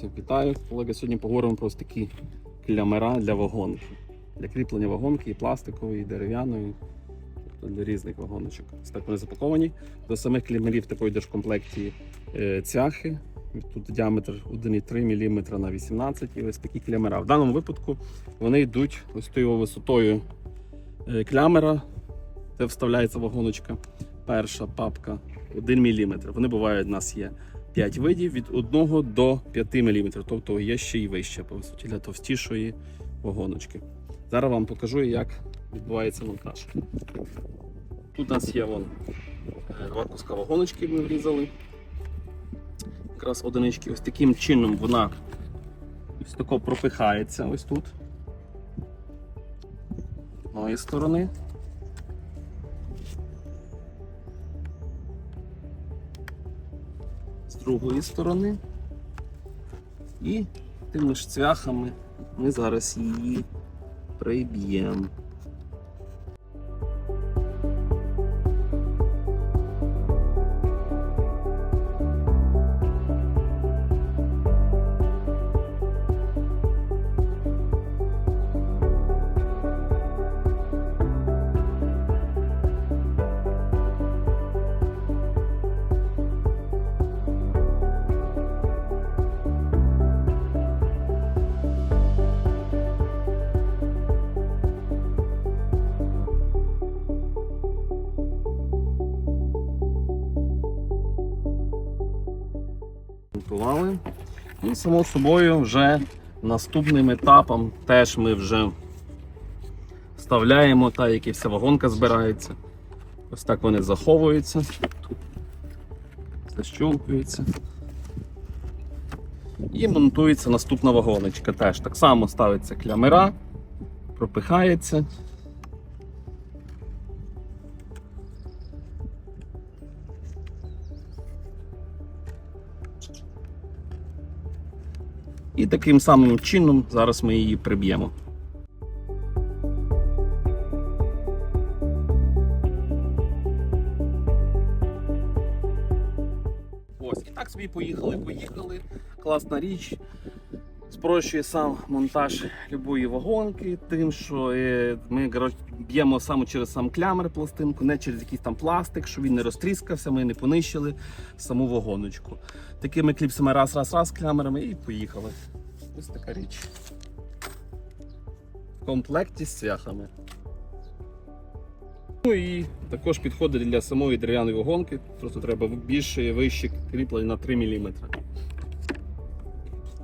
Всіх вітаю, колеги. Сьогодні поговоримо про такі клямера для вагонки. Для кріплення вагонки і пластикової, і дерев'яної, тобто для різних вагоночок. Ось так вони запаковані. До самих клямерів такої держкомплекті е, цяхи. Тут діаметр 1,3 мм на 18 і ось такі клямера. В даному випадку вони йдуть ось тою висотою е, клямера, де вставляється вагоночка. Перша папка 1 мм. Вони бувають, у нас є 5 видів від 1 до 5 мм, тобто є ще й вище по висоті для товстішої вагоночки. Зараз вам покажу, як відбувається монтаж. Тут у нас є вон е, два куска вагоночки, ми врізали. Якраз одинички. Ось таким чином вона ось тако пропихається ось тут. З одної сторони. Другої сторони. І тими ж цвяхами ми зараз її приб'ємо. Монтували. І само собою вже наступним етапом теж ми вже вставляємо та, як і вся вагонка збирається. Ось так вони заховуються. Защолкуються. І монтується наступна вагоночка. Теж так само ставиться клямера, пропихається. І таким самим чином зараз ми її приб'ємо. Ось, і так собі поїхали, поїхали. Класна річ. Спрощує сам монтаж любої вагонки, тим, що е, ми б'ємо саме через сам клямер пластинку, не через якийсь там пластик, щоб він не розтріскався, ми не понищили саму вагоночку. Такими кліпсами раз, раз, раз клямерами і поїхали. Ось така річ. В комплекті з цвяхами. Ну і також підходить для самої дерев'яної вагонки. Просто треба більше вище кріплення на 3 мм.